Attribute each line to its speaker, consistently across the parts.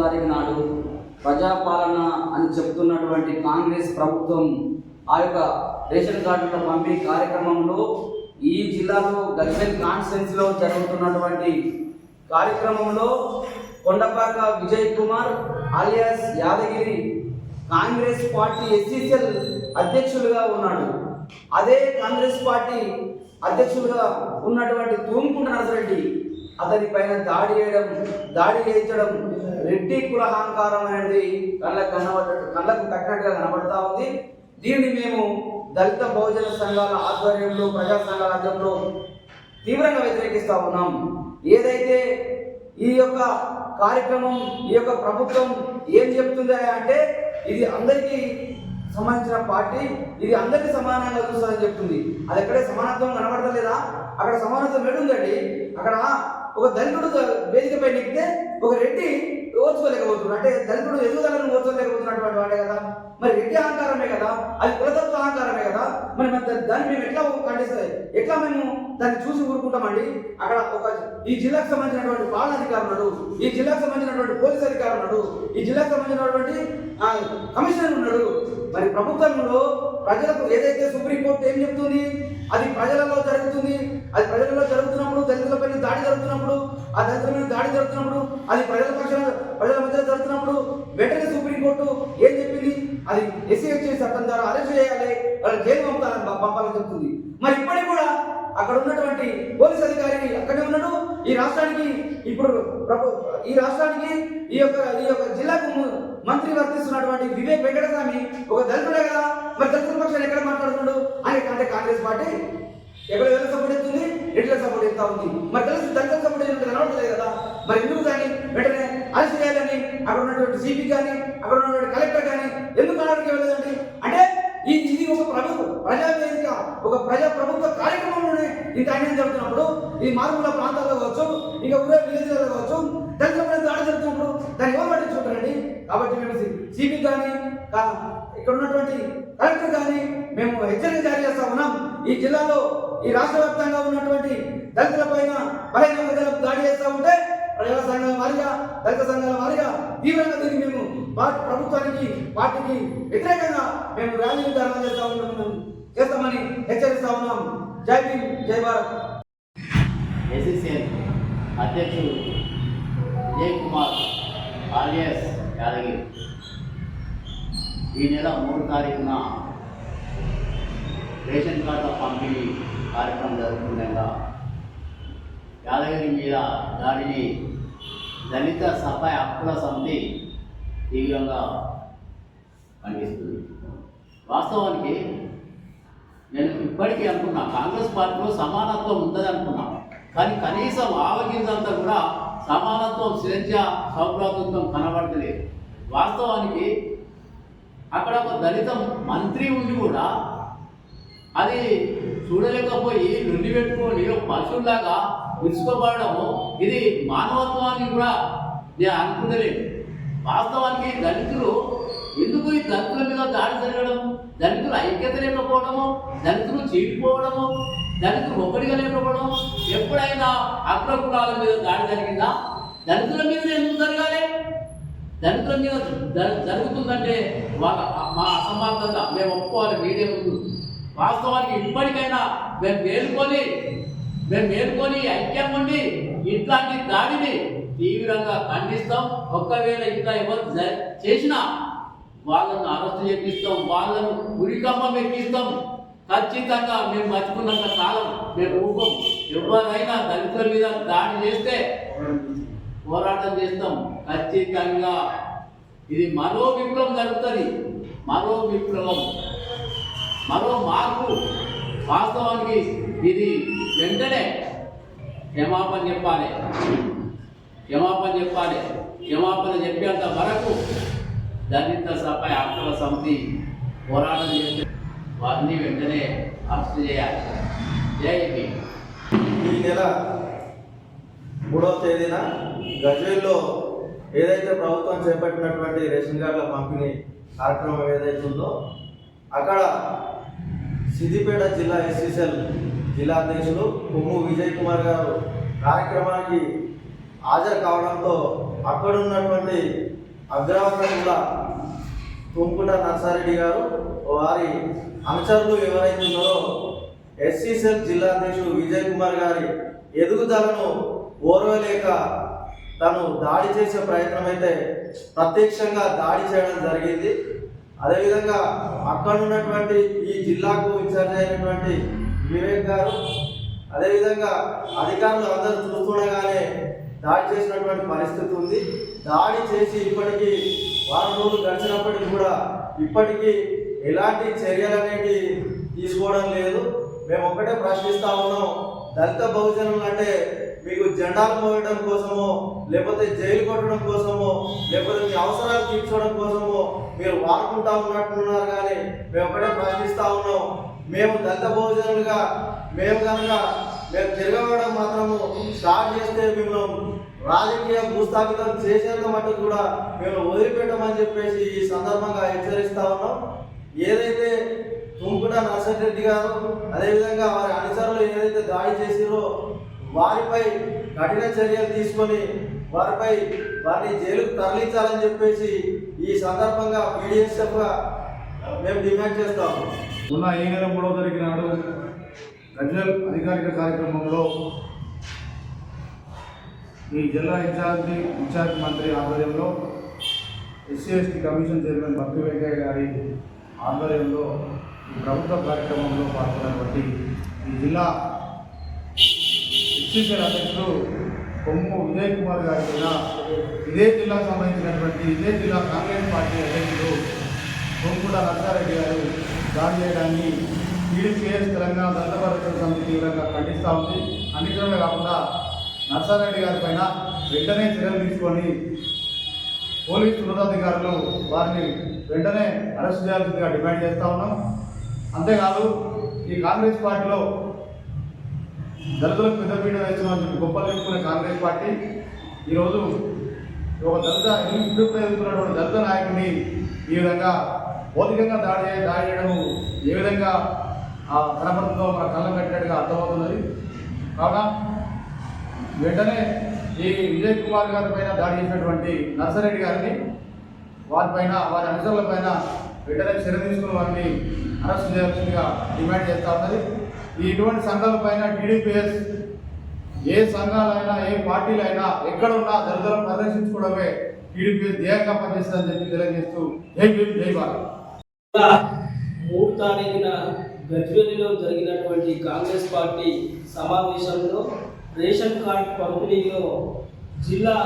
Speaker 1: తారీఖు నాడు ప్రజాపాలన అని చెప్తున్నటువంటి కాంగ్రెస్ ప్రభుత్వం ఆ యొక్క రేషన్ కార్డుల పంపిణీ కార్యక్రమంలో ఈ జిల్లాలో గజ్వెల్ కాన్స్టిట్యున్సీలో జరుగుతున్నటువంటి కార్యక్రమంలో Kondapaka Vijay Kumar alias Yadagiri Congress party SCCL అధ్యక్షులుగా ఉన్నాడు. అదే కాంగ్రెస్ పార్టీ అధ్యక్షులుగా ఉన్నటువంటి తూముకుంట నరసరెడ్డి అతని పైన దాడి చేయడం దాడి చేయించడం రెడ్డి కులహంకారం అనేది కళ్ళకు కనబడ కళ్ళకు తగ్గట్టుగా కనబడతా ఉంది. దీన్ని మేము దళిత బహుజన సంఘాల ఆధ్వర్యంలో ప్రజా సంఘాల ఆధ్వర్యంలో తీవ్రంగా వ్యతిరేకిస్తా ఉన్నాం. ఏదైతే ఈ యొక్క కార్యక్రమం ఈ యొక్క ప్రభుత్వం ఏం చెప్తుంది అంటే ఇది అందరికీ సంబంధించిన పార్టీ ఇది అందరికీ సమానంగా చూస్తుందని చెప్తుంది. అది ఎక్కడే సమానత్వం కనబడతలేదా? అక్కడ సమానత్వం ఎడుందండి అక్కడ ఒక దళితుడు వేదికపై నెక్కితే ఒక రెడ్డి ఓర్చుకోలేకపోతున్నాడు. అంటే దళితుడు ఎదుగుదలను ఓర్చుకోలేకపోతున్నటువంటి వాడే కదా. మరి రెడ్డి అహంకారమే కదా? అది కులతత్వ అహంకారమే కదా? మరి దాన్ని మేము ఎట్లా ఖండిస్తాయి ఎట్లా మేము దాన్ని చూసి ఊరుకుంటామండి? అక్కడ ఒక ఈ జిల్లాకు సంబంధించినటువంటి పాలన అధికారి ఉన్నాడు. ఈ జిల్లాకు సంబంధించినటువంటి పోలీస్ అధికారి ఉన్నాడు. ఈ జిల్లాకు సంబంధించినటువంటి కమిషనర్ ఉన్నాడు. మరి ప్రభుత్వంలో ప్రజలకు ఏదైతే సుప్రీంకోర్టు ఏం చెప్తుంది? అది ప్రజలలో జరుగుతుంది. అది ప్రజలలో జరుగుతున్నప్పుడు దళితులపై దాడి జరుగుతున్నప్పుడు ఆ దళితుల మీద దాడి జరుగుతున్నప్పుడు అది ప్రజల పక్షాన ప్రజల మధ్య జరుగుతున్నప్పుడు వెంటనే సుప్రీంకోర్టు ఏం చెప్పింది? అది ఎస్సీహెచ్ఏ చట్టం ద్వారా అరెస్ట్ చేయాలి. వాళ్ళ జైలు పంపాలని పంపాలని చెప్తుంది. మరి ఇప్పటికి కూడా అక్కడ ఉన్నటువంటి పోలీస్ అధికారి అక్కడే ఉన్నాడు. ఈ రాష్ట్రానికి ఇప్పుడు ఈ రాష్ట్రానికి ఈ యొక్క ఈ యొక్క జిల్లాకు మంత్రి వర్తిస్తున్నటువంటి వివేక్ వెంకటస్వామి ఒక దళితుడే కదా. మరి దళితుల పక్షాన్ని ఎక్కడ మాట్లాడుతున్నాడు? అని అంటే కాంగ్రెస్ పార్టీ. ఎక్కడ ఎవరు సపోర్ట్ చేస్తుంది ఎట్లా సపోర్ట్ చేస్తా ఉంది. మరి దళిత సపోర్ట్ చేసినట్టు కనబడలేదు కదా. మరి ఎందుకు కానీ వెంటనే అరెస్ట్ చేయాలని? అక్కడ ఉన్నటువంటి సిపి కానీ అక్కడ ఉన్నటువంటి కలెక్టర్ కానీ ఎందుకు అనడానికి వెళ్ళదండి? అంటే ఈ ఇది ఒక ప్రభుత్వ ప్రజా వేదిక ఒక ప్రజా ప్రభుత్వ కార్యక్రమంలోనే ఇంత అన్యాయం జరుగుతున్నప్పుడు ఈ మారుమూల ప్రాంతాల్లో కావచ్చు ఇంకా ఊరే విలేజ్లలో కావచ్చు దళితుల మీద దాడి జరుగుతున్నప్పుడు దాన్ని ఎవరు పట్టించుకుంటారండి కాబట్టి మేము సిపి కానీ కా- ఇక్కడ ఉన్నటువంటి కలెక్టర్ కానీ మేము హెచ్చరిక జారీ చేస్తా ఉన్నాం. ఈ జిల్లాలో ఈ రాష్ట్ర వ్యాప్తంగా ఉన్నటువంటి దళితుల పైన బలహీన వర్గాలు దాడి చేస్తూ ఉంటే ప్రజా సంఘాల వారిగా దళిత సంఘాల వారిగా తీవ్రంగా దీన్ని మేము పార్టీ ప్రభుత్వానికి పార్టీకి వ్యతిరేకంగా మేము ర్యాలీలు ధర్నా చేస్తా ఉన్నాం చేస్తామని హెచ్చరిస్తా ఉన్నాం. జై భీమ్ జై భారత్.
Speaker 2: ఎస్ఎస్ఎల్ అధ్యక్షుడు విజయ్ కుమార్ ఆర్ఎస్ యాదగిరి. ఈ నెల మూడు తారీఖున రేషన్ కార్డుల పంపిణీ కార్యక్రమం జరుగుతుండగా యాదగిరి జిల్లా దానిని దళిత సఫాయి హక్కుల సమితి తీవ్రంగా ఖండిస్తుంది. వాస్తవానికి నేను ఇప్పటికీ అనుకున్నా కాంగ్రెస్ పార్టీలో సమానత్వం ఉందని అనుకున్నా. కానీ కనీసం ఆవగిందంతా కూడా సమానత్వం స్వేచ్ఛ సౌభ్రాతృత్వం కనబడతలేదు. వాస్తవానికి అక్కడ ఒక దళిత మంత్రి ఉండి కూడా అది చూడలేకపోయి నుండి పెట్టుకొని ఒక పశువులాగా విరుచుకోబడము ఇది మానవత్వాన్ని కూడా నేను అనుకుంటలేదు. వాస్తవానికి దళితులు ఎందుకు ఈ దళితుల మీద దాడి జరగడం? దళితులు ఐక్యత లేకపోవడము దళితులు చీడిపోవడము దళితులు ఒక్కడిగా లేకపోవడం ఎప్పుడైనా అగ్రకులాల మీద దాడి జరిగిందా? దళితుల మీద ఎందుకు దళితుల మీద జరుగుతుందంటే వాళ్ళ మా అసమర్థత మేము ఒప్పుకోవాలి మీడియా ముందు. వాస్తవానికి ఇప్పటికైనా మేము మేలుకొని మేము మేలుకొని ఐక్యం ఉండి ఇట్లాంటి దాడిని తీవ్రంగా ఖండిస్తాం. ఒక్కవేళ ఇట్లా ఎవరు చేసినా వాళ్ళను అరెస్ట్ చేపిస్తాం వాళ్ళను ఉరికమ్మం ఎక్కిస్తాం. ఖచ్చితంగా మేము మర్చుకున్నంత కాలం మేము రూపం ఎవరైనా దళితుల మీద దాడి చేస్తే పోరాటం చేస్తాం. ఖచ్చితంగా. ఇది మరో విప్లవం జరుగుతుంది. మరో విప్లవం. మరో మార్పు. వాస్తవానికి ఇది వెంటనే క్షమాపణ చెప్పాలి. క్షమాపణ చెప్పాలి. క్షమాపణ చెప్పేంత వరకు దళిత సభ హక్కుల సమితి పోరాటం చేస్తే వారిని వెంటనే అరెస్ట్ చేయాలి. జై
Speaker 3: ఈ నెల మూడవ తేదీన గజ్వేల్లో ఏదైతే ప్రభుత్వం చేపట్టినటువంటి రేషన్ కార్డుల పంపిణీ కార్యక్రమం ఏదైతే ఉందో అక్కడ సిద్దిపేట జిల్లా ఎస్సీసెల్ జిల్లా అధ్యక్షులు కొమ్ము విజయ్ కుమార్ గారు కార్యక్రమానికి హాజరు కావడంతో అక్కడ ఉన్నటువంటి అగ్రవర్ణముల తుంపుట నర్సారెడ్డి గారు వారి అనుచరులు ఎవరైతే ఉన్నారో ఎస్సీసెల్ జిల్లా అధ్యక్షుడు విజయ్ కుమార్ గారి ఎదుగుదలను ఓర్వలేక తను దాడి చేసే ప్రయత్నం అయితే ప్రత్యక్షంగా దాడి చేయడం జరిగింది. అదేవిధంగా అక్కడ ఉన్నటువంటి ఈ జిల్లాకు ఇన్ఛార్జ్ అయినటువంటి వివేక్ గారు అదేవిధంగా అధికారులు అందరూ చూస్తుండగానే దాడి చేసినటువంటి పరిస్థితి ఉంది. దాడి చేసి ఇప్పటికీ వారం రోజులు గడిచినప్పటికీ కూడా ఇప్పటికీ ఎలాంటి చర్యలు అనేవి తీసుకోవడం లేదు. మేము ఒకటే ప్రశ్నిస్తా ఉన్నాం. దళిత బహుజనులు అంటే మీకు జెండాలు మోయడం కోసమో లేకపోతే జైలు కొట్టడం కోసమో లేకపోతే మీ అవసరాలు తీర్చడం కోసమో మీరు వాడుకుంటా ఉన్నట్టున్నారు కానీ మేము ఒకటే ప్రశ్నిస్తా ఉన్నాం. మేము దళిత భోజనులుగా మేము కనుక మేము తిరగబడడం మాత్రము స్టార్ట్ చేస్తే మిమ్మల్ని రాజకీయ భూస్థాపితం చేసేంత మటుకు కూడా మేము వదిలిపెట్టమని చెప్పేసి ఈ సందర్భంగా హెచ్చరిస్తా ఉన్నాం. ఏదైతే తుంకుట రెడ్డి గారు అదేవిధంగా వారి అనుసరులు ఏదైతే దాడి చేసిరో వారిపై కఠిన చర్యలు తీసుకొని వారిపై వారిని జైలుకు తరలించాలని చెప్పేసి ఈ సందర్భంగా పీడిఎస్ఎఫ్గా మేము డిమాండ్ చేస్తాము
Speaker 4: మొన్న ఈ నెల మూడవ తారీఖు నాడు గజ్వల్ అధికారిక కార్యక్రమంలో ఈ జిల్లా ఇన్ఛార్జి ఇన్ఛార్జ్ మంత్రి ఆధ్వర్యంలో ఎస్సీ ఎస్టీ కమిషన్ చైర్మన్ భక్తి వెంకయ్య గారి ఆధ్వర్యంలో ప్రభుత్వ కార్యక్రమంలో పాల్గొన్నటువంటి ఈ జిల్లా ఎస్సీసీల అధ్యక్షుడు కొమ్ము విజయ్ కుమార్ గారి మీద ఇదే జిల్లాకు సంబంధించినటువంటి ఇదే జిల్లా కాంగ్రెస్ పార్టీ అధ్యక్షుడు కొమ్ముడ నర్సారెడ్డి గారు దాడి చేయడాన్ని టీడీపీఎస్ తెలంగాణ దళిత పరిరక్షణ సమితి తీవ్రంగా ఖండిస్తూ ఉంది. అన్నిటిలో కాకుండా నర్సారెడ్డి గారి పైన వెంటనే చర్యలు తీసుకొని పోలీసు ఉన్నతాధికారులు వారిని వెంటనే అరెస్ట్ చేయాల్సిందిగా డిమాండ్ చేస్తూ ఉన్నాం. అంతేకాదు ఈ కాంగ్రెస్ పార్టీలో దళితులకు పెద్దపీట వేస్తున్నామని చెప్పి గొప్పలు చెప్పుకునే కాంగ్రెస్ పార్టీ ఈరోజు ఒక దళిత ఇప్పుడు ఎదుగుతున్నటువంటి దళిత నాయకుడిని ఈ విధంగా భౌతికంగా దాడి దాడి చేయడం ఏ విధంగా ఆ, కనపడుతుందో మన కళ్ళం కట్టినట్టుగా అర్థమవుతున్నది. కావున వెంటనే ఈ విజయ్ కుమార్ గారి పైన దాడి చేసినటువంటి నర్సరెడ్డి గారిని వారిపైన వారి అనుచరుల పైన వెంటనే చర్య తీసుకున్న వారిని అరెస్ట్ చేయాల్సిందిగా డిమాండ్ చేస్తా ఉన్నది. ఇటువంటి సంఘాల పైన టీడీపీఎస్ ఏ సంఘాలైనా ఏ పార్టీలైనా ఎక్కడున్నా దళితులను పరిరక్షించుకోవడమే టీడీపీఎస్ ధ్యేయంగా పనిచేస్తుందని చెప్పి తెలియజేస్తూ జై భీమ్ జై భారత్.
Speaker 5: మూడు తారీఖున గజ్వేలిలో జరిగినటువంటి కాంగ్రెస్ పార్టీ సమావేశంలో రేషన్ కార్డు పంపిణీలో జిల్లా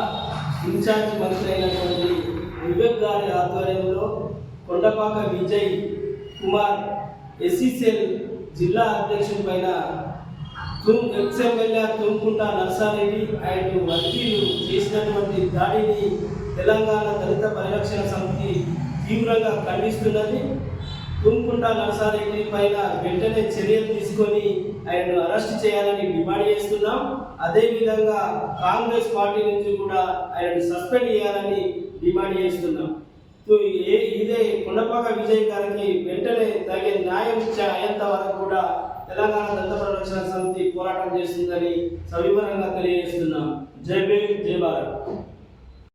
Speaker 5: ఇన్ఛార్జ్ మంత్రి అయినటువంటి వివేక్ గారి ఆధ్వర్యంలో కొండపాక విజయ్ కుమార్ ఎస్సీసీఎల్ జిల్లా అధ్యక్షుడి పైన తుమ్ ఎక్స్ఎమ్మెల్యే తుమ్కుంట నర్సారెడ్డి అండ్ వర్గీయులు చేసినటువంటి దాడిని తెలంగాణ దళిత పరిరక్షణ సమితి తీవ్రంగా ఖండిస్తున్నది. తుమ్కుంట నర్సారెడ్డి పైన వెంటనే చర్యలు తీసుకొని ఆయనను అరెస్ట్ చేయాలని డిమాండ్ చేస్తున్నాం. అదేవిధంగా కాంగ్రెస్ పార్టీ నుంచి కూడా ఆయనను సస్పెండ్ చేయాలని డిమాండ్ చేస్తున్నాం. ఇదే కొండపాక విజయ్ గారికి వెంటనే తగిన న్యాయం ఇచ్చే అయ్యేంత వరకు కూడా తెలంగాణ దళిత పరిరక్షణ సమితి పోరాటం చేస్తుందని సవివరంగా తెలియజేస్తున్నాం. జై భీమ్ జై భారత్.